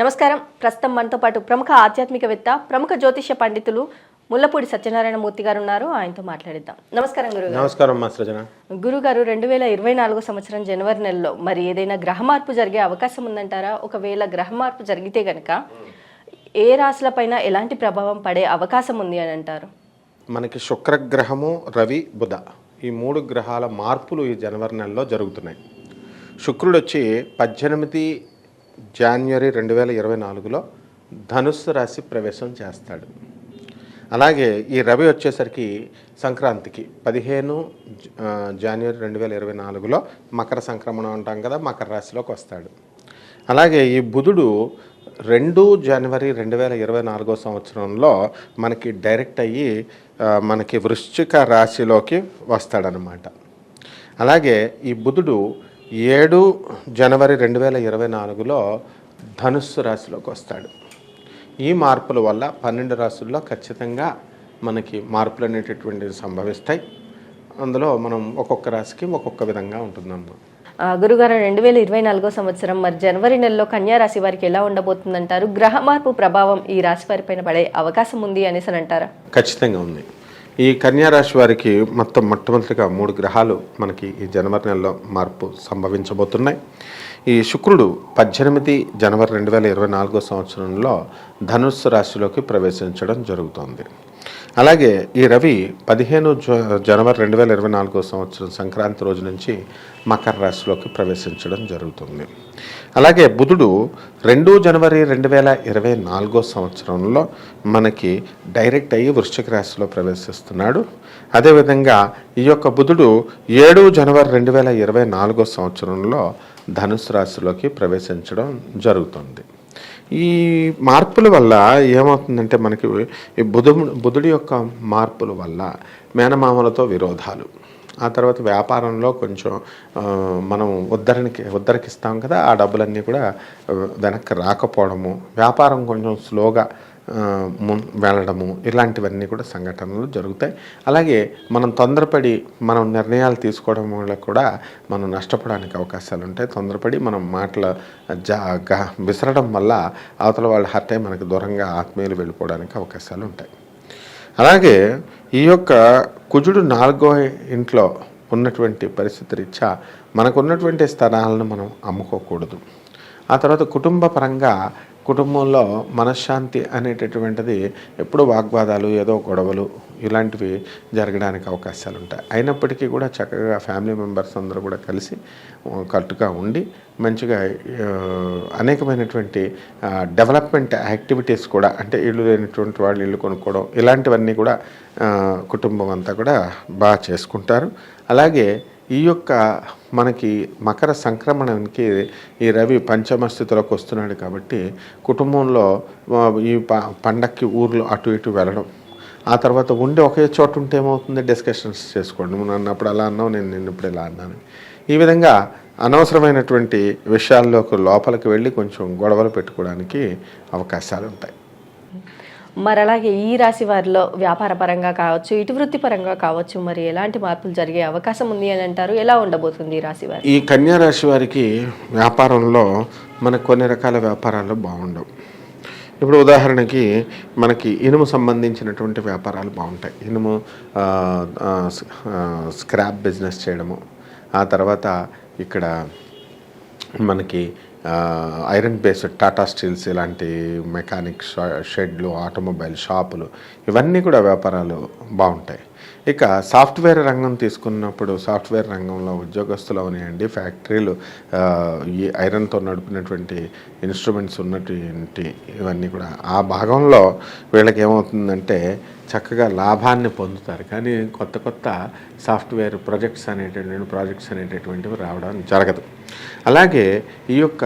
నమస్కారం. ప్రస్తుతం మనతో పాటు ప్రముఖ ఆధ్యాత్మికవేత్త ప్రముఖ జ్యోతిష్య పండితులు ముల్లపూడి సత్యనారాయణ మూర్తి గారు ఉన్నారు. ఆయనతో మాట్లాడిద్దాం. నమస్కారం గురుగారు. నమస్కారం సృజన గురుగారు రెండు వేల ఇరవై నాలుగు సంవత్సరం జనవరి నెలలో మరి ఏదైనా గ్రహ మార్పు జరిగే అవకాశం ఉందంటారా? ఒకవేళ గ్రహ మార్పు జరిగితే గనక ఏ రాశులపైన ఎలాంటి ప్రభావం పడే అవకాశం ఉంది అని అంటారు? మనకి శుక్రగ్రహము రవి బుధ ఈ మూడు గ్రహాల మార్పులు ఈ జనవరి నెలలో జరుగుతున్నాయి. శుక్రుడు వచ్చి పద్దెనిమిది జాన్వరి రెండు వేల ఇరవై నాలుగులో ధనుస్సు రాశి ప్రవేశం చేస్తాడు. అలాగే ఈ రవి వచ్చేసరికి సంక్రాంతికి పదిహేను జ- జనవరి రెండు వేల ఇరవై నాలుగులో మకర సంక్రమణం అంటాం కదా మకర రాశిలోకి వస్తాడు. అలాగే ఈ బుధుడు రెండు జనవరి రెండు వేల ఇరవై నాలుగో సంవత్సరంలో మనకి డైరెక్ట్ అయ్యి మనకి వృశ్చిక రాశిలోకి వస్తాడనమాట. అలాగే ఈ బుధుడు ఏడు జనవరి రెండు వేల ఇరవై నాలుగులో ధనుస్సు రాశిలోకి వస్తాడు. ఈ మార్పుల వల్ల పన్నెండు రాశుల్లో ఖచ్చితంగా మనకి మార్పులు అనేటటువంటివి సంభవిస్తాయి. అందులో మనం ఒక్కొక్క రాశికి ఒక్కొక్క విధంగా ఉంటుందన్నమాట. ఆ, గురుగారు రెండు వేల ఇరవై నాలుగో సంవత్సరం మరి జనవరి నెలలో కన్యా రాశి వారికి ఎలా ఉండబోతుందంటారు? గ్రహ మార్పు ప్రభావం ఈ రాశి వారి పైన పడే అవకాశం ఉంది అనేసి అని అంటారా? ఖచ్చితంగా ఉంది. ఈ కన్యా రాశి వారికి మొత్తం మొట్టమొదటిగా మూడు గ్రహాలు మనకి ఈ జనవరి నెలలో మార్పు సంభవించబోతున్నాయి. ఈ శుక్రుడు పద్దెనిమిది జనవరి రెండు వేల ఇరవై నాలుగో సంవత్సరంలో ధనుస్సు రాశిలోకి ప్రవేశించడం జరుగుతోంది. అలాగే ఈ రవి పదిహేను జ- జనవరి రెండు వేల ఇరవై నాలుగో సంవత్సరం సంక్రాంతి రోజు నుంచి మకర రాశిలోకి ప్రవేశించడం జరుగుతుంది. అలాగే బుధుడు రెండు జనవరి రెండు వేల ఇరవై నాలుగో సంవత్సరంలో మనకి డైరెక్ట్ అయ్యి వృశ్చిక రాశిలో ప్రవేశిస్తున్నాడు. అదేవిధంగా ఈ యొక్క బుధుడు ఏడు జనవరి రెండు వేల ఇరవై నాలుగో సంవత్సరంలో ధనుసు రాశిలోకి ప్రవేశించడం జరుగుతుంది. ఈ మార్పుల వల్ల ఏమవుతుందంటే మనకి ఈ బుధుడు బుధుడి యొక్క మార్పుల వల్ల మేనమామలతో విరోధాలు. ఆ తర్వాత వ్యాపారంలో కొంచెం మనం ఉద్ధరణకి ఉద్ధరికిస్తాం కదా ఆ డబ్బులన్నీ కూడా వెనక్కి రాకపోవడము. వ్యాపారం కొంచెం స్లోగా వెళ్ళడము ఇలాంటివన్నీ కూడా సంఘటనలు జరుగుతాయి. అలాగే మనం తొందరపడి మనం నిర్ణయాలు తీసుకోవడం వల్ల కూడా మనం నష్టపోవడానికి అవకాశాలు ఉంటాయి. తొందరపడి మనం మాటలు జా గ- విసరడం వల్ల అవతల వాళ్ళు హర్ట్ అయి మనకు దూరంగా ఆత్మీయులు వెళ్ళిపోవడానికి అవకాశాలు ఉంటాయి. అలాగే ఈ యొక్క కుజుడు నాలుగో ఇంట్లో ఉన్నటువంటి పరిస్థితి రీత్యా మనకు ఉన్నటువంటి స్థలాలను మనం అమ్ముకోకూడదు. ఆ తర్వాత కుటుంబ పరంగా కుటుంబంలో మనశ్శాంతి అనేటటువంటిది ఎప్పుడు వాగ్వాదాలు ఏదో గొడవలు ఇలాంటివి జరగడానికి అవకాశాలు ఉంటాయి. అయినప్పటికీ కూడా చక్కగా ఫ్యామిలీ మెంబర్స్ అందరూ కూడా కలిసి కట్టుగా ఉండి మంచిగా అనేకమైనటువంటి డెవలప్మెంట్ యాక్టివిటీస్ కూడా అంటే ఇల్లు లేనటువంటి వాళ్ళు ఇల్లు కొనుక్కోవడం ఇలాంటివన్నీ కూడా కుటుంబం అంతా కూడా బాగా చేసుకుంటారు. అలాగే ఈ యొక్క మనకి మకర సంక్రమణానికి ఈ రవి పంచమ స్థితిలోకి వస్తున్నాడు కాబట్టి కుటుంబంలో ఈ ప పండక్కి ఊర్లో అటు ఇటు వెళ్ళడం. ఆ తర్వాత ఉండి ఒకే చోట ఉంటే ఏమవుతుంది? డిస్కషన్స్ చేసుకోండి. నువ్వు నన్ను అప్పుడు అలా అన్నావు నేను నిన్ను ఇప్పుడు ఇలా అన్నాను. ఈ విధంగా అనవసరమైనటువంటి విషయాల్లోకి లోపలికి వెళ్ళి కొంచెం గొడవలు పెట్టుకోవడానికి అవకాశాలు ఉంటాయి మరి అలాగే ఈ రాశి వారిలో వ్యాపార పరంగా కావచ్చు ఇటు వృత్తి పరంగా కావచ్చు మరి ఎలాంటి మార్పులు జరిగే అవకాశం ఉంది అని అంటారు? ఎలా ఉండబోతుంది ఈ రాశి వారి? ఈ కన్యా రాశి వారికి వ్యాపారంలో మనకు కొన్ని రకాల వ్యాపారాలు బాగుండవు. ఇప్పుడు ఉదాహరణకి మనకి ఇనుము సంబంధించినటువంటి వ్యాపారాలు బాగుంటాయి. ఇనుము స్క్రాప్ బిజినెస్ చేయడము ఆ తర్వాత ఇక్కడ మనకి ఐరన్ బేస్డ్ టాటా స్టీల్స్ ఇలాంటి మెకానిక్ షెడ్లు ఆటోమొబైల్ షాపులు ఇవన్నీ కూడా వ్యాపారాలు బాగుంటాయి. ఇక సాఫ్ట్వేర్ రంగం తీసుకున్నప్పుడు సాఫ్ట్వేర్ రంగంలో ఉద్యోగస్తులు అవనివ్వండి ఫ్యాక్టరీలు ఈ ఐరన్తో నడిపినటువంటి ఇన్స్ట్రుమెంట్స్ ఉన్నటువంటి ఇవన్నీ కూడా. ఆ భాగంలో వీళ్ళకి ఏమవుతుందంటే చక్కగా లాభాన్ని పొందుతారు. కానీ కొత్త కొత్త సాఫ్ట్వేర్ ప్రాజెక్ట్స్ అనేటటువంటి ప్రాజెక్ట్స్ అనేటటువంటివి రావడం జరగదు. అలాగే ఈ యొక్క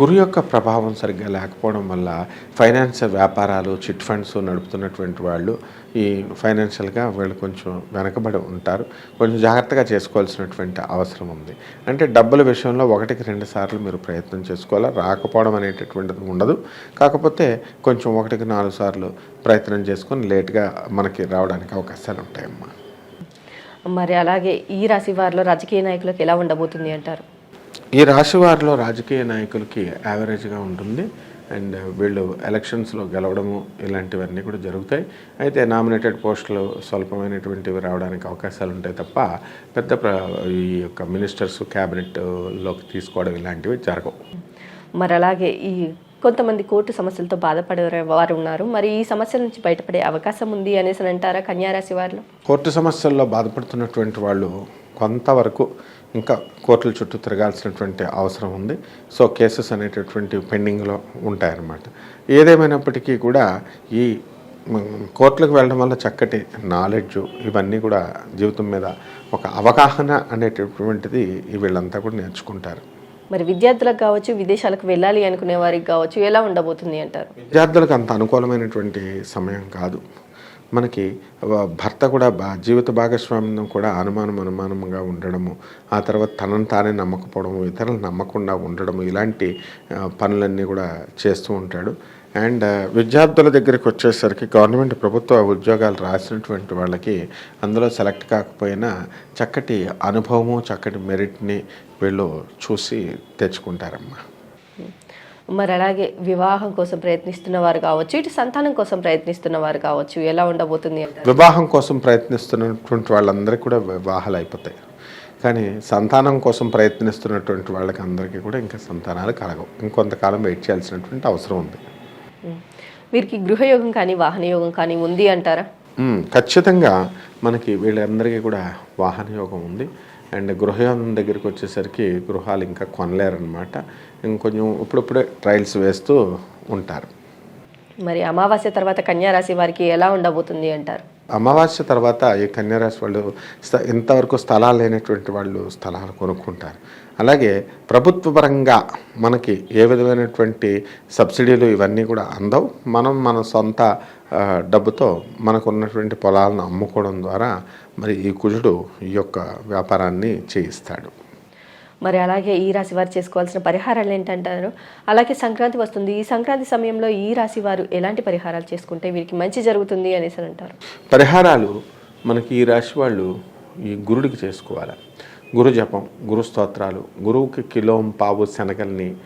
గురు యొక్క ప్రభావం సరిగ్గా లేకపోవడం వల్ల ఫైనాన్స్ వ్యాపారాలు చిట్ ఫండ్స్ నడుపుతున్నటువంటి వాళ్ళు ఈ ఫైనాన్షియల్గా వీళ్ళు కొంచెం వెనకబడి ఉంటారు. కొంచెం జాగ్రత్తగా చేసుకోవాల్సినటువంటి అవసరం ఉంది. అంటే డబ్బుల విషయంలో ఒకటికి రెండు సార్లు మీరు ప్రయత్నం చేసుకోవాలా? రాకపోవడం అనేటటువంటిది ఉండదు. కాకపోతే కొంచెం ఒకటికి నాలుగు సార్లు ప్రయత్నం చేసుకొని లేట్గా మనకి రావడానికి అవకాశాలు ఉంటాయమ్మా. మరి అలాగే ఈ రాశి వారిలో రాజకీయ నాయకులకు ఎలా ఉండబోతుంది అంటారు? ఈ రాశి వారిలో రాజకీయ నాయకులకి యావరేజ్గా ఉంటుంది. అండ్ వీళ్ళు ఎలక్షన్స్లో గెలవడము ఇలాంటివన్నీ కూడా జరుగుతాయి. అయితే నామినేటెడ్ పోస్టులు స్వల్పమైనటువంటివి రావడానికి అవకాశాలు ఉంటాయి తప్ప పెద్ద ప్ర ఈ యొక్క మినిస్టర్స్ క్యాబినెట్లోకి తీసుకోవడం ఇలాంటివి జరగవు. మరి అలాగే ఈ కొంతమంది కోర్టు సమస్యలతో బాధపడే వారు ఉన్నారు. మరి ఈ సమస్యల నుంచి బయటపడే అవకాశం ఉంది అనేసి అని అంటారా కన్యారాశి వారిలో? కోర్టు సమస్యల్లో బాధపడుతున్నటువంటి వాళ్ళు కొంతవరకు ఇంకా కోర్టుల చుట్టూ తిరగాల్సినటువంటి అవసరం ఉంది. సో కేసెస్ అనేటటువంటి పెండింగ్లో ఉంటాయన్నమాట. ఏదేమైనప్పటికీ కూడా ఈ కోర్టులకు వెళ్ళడం వల్ల చక్కటి నాలెడ్జ్ ఇవన్నీ కూడా జీవితం మీద ఒక అవగాహన అనేటటువంటిది వీళ్ళంతా కూడా నేర్చుకుంటారు. మరి విద్యార్థులకు కావచ్చు విదేశాలకు వెళ్ళాలి అనుకునే వారికి కావచ్చు ఎలా ఉండబోతుంది అంటారు? విద్యార్థులకు అంత అనుకూలమైనటువంటి సమయం కాదు. మనకి భర్త కూడా బా జీవిత భాగస్వామ్యం కూడా అనుమానం అనుమానంగా ఉండడము ఆ తర్వాత తనను తానే నమ్మకపోవడము ఇతరులను నమ్మకుండా ఉండడము ఇలాంటి పనులన్నీ కూడా చేస్తూ ఉంటాడు. అండ్ విద్యార్థుల దగ్గరికి వచ్చేసరికి గవర్నమెంట్ ప్రభుత్వ ఉద్యోగాలు రాసినటువంటి వాళ్ళకి అందులో సెలెక్ట్ కాకపోయినా చక్కటి అనుభవము చక్కటి మెరిట్ని వీళ్ళు చూసి తెచ్చుకుంటారమ్మా. మరి అలాగే వివాహం కోసం ప్రయత్నిస్తున్న వారు కావచ్చు ఇటు సంతానం కోసం ప్రయత్నిస్తున్న వారు కావచ్చు ఎలా ఉండబోతుంది వివాహం కోసం ప్రయత్నిస్తున్నటువంటి వాళ్ళందరికీ కూడా వివాహాలు అయిపోతాయి. కానీ సంతానం కోసం ప్రయత్నిస్తున్నటువంటి వాళ్ళకి అందరికీ కూడా ఇంకా సంతానాలు కలగవు. ఇంకొంతకాలం వెయిట్ చేయాల్సినటువంటి అవసరం ఉంది. వీరికి గృహయోగం కానీ వాహన యోగం కానీ ఉంది అంటారా. ఖచ్చితంగా మనకి వీళ్ళందరికీ కూడా వాహన యోగం ఉంది. అండ్ గృహయోగం దగ్గరికి వచ్చేసరికి గృహాలు ఇంకా కొనలేరనమాట ఇంకొంచెం ఇప్పుడిప్పుడే ట్రయల్స్ వేస్తూ ఉంటారు. మరి అమావాస్య తర్వాత కన్యా రాశి వారికి ఎలా ఉండబోతుంది అంటారు? అమావాస్య తర్వాత ఈ కన్యారాశి వాళ్ళు ఇంతవరకు స్థలాలు లేనటువంటి వాళ్ళు స్థలాలు కొనుక్కుంటారు. అలాగే ప్రభుత్వ పరంగా మనకి ఏ విధమైనటువంటి సబ్సిడీలు ఇవన్నీ కూడా అందవు. మనం మన సొంత డబ్బుతో మనకు ఉన్నటువంటి పొలాలను అమ్ముకోవడం ద్వారా మరి ఈ కుజుడు ఈ యొక్క వ్యాపారాన్ని చేయిస్తాడు. మరి అలాగే ఈ రాశి వారు చేసుకోవాల్సిన పరిహారాలు ఏంటంటారు? అలాగే సంక్రాంతి వస్తుంది. ఈ సంక్రాంతి సమయంలో ఈ రాశి వారు ఎలాంటి పరిహారాలు చేసుకుంటే వీరికి మంచి జరుగుతుంది అనేసి అని అంటారు? పరిహారాలు మనకి ఈ రాశి వాళ్ళు ఈ గురుడికి చేసుకోవాలి. గురు జపం గురు స్తోత్రాలు గురువుకి కిలో పావు శనగల్ని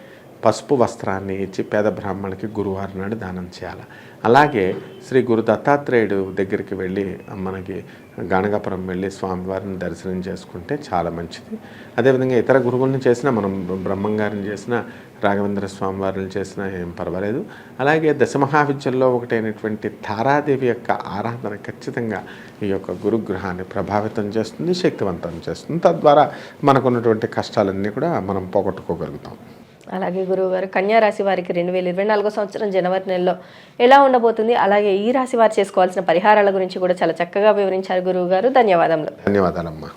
పసుపు వస్త్రాన్ని ఇచ్చి పేద బ్రాహ్మణులకి గురువారం నాడు దానం చేయాలి. అలాగే శ్రీ గురు దత్తాత్రేయుడు దగ్గరికి వెళ్ళి మనకి గణగాపురం వెళ్ళి స్వామివారిని దర్శనం చేసుకుంటే చాలా మంచిది. అదేవిధంగా ఇతర గురువుల్ని చేసినా మనం బ్రహ్మంగారిని చేసినా రాఘవేంద్ర స్వామి వారిని చేసినా ఏం పర్వాలేదు. అలాగే దశమహావిద్యల్లో ఒకటైనటువంటి తారాదేవి యొక్క ఆరాధన ఖచ్చితంగా ఈ యొక్క గురుగ్రహాన్ని ప్రభావితం చేస్తుంది శక్తివంతం చేస్తుంది. తద్వారా మనకున్నటువంటి కష్టాలన్నీ కూడా మనం పోగొట్టుకోగలుగుతాం. అలాగే గురువుగారు కన్యా రాశి వారికి రెండు వేల ఇరవై నాలుగో సంవత్సరం జనవరి నెలలో ఎలా ఉండబోతుంది అలాగే ఈ రాశి వారు చేసుకోవాల్సిన పరిహారాల గురించి కూడా చాలా చక్కగా వివరించారు గురువు గారు ధన్యవాదములు. ధన్యవాదాలమ్మా.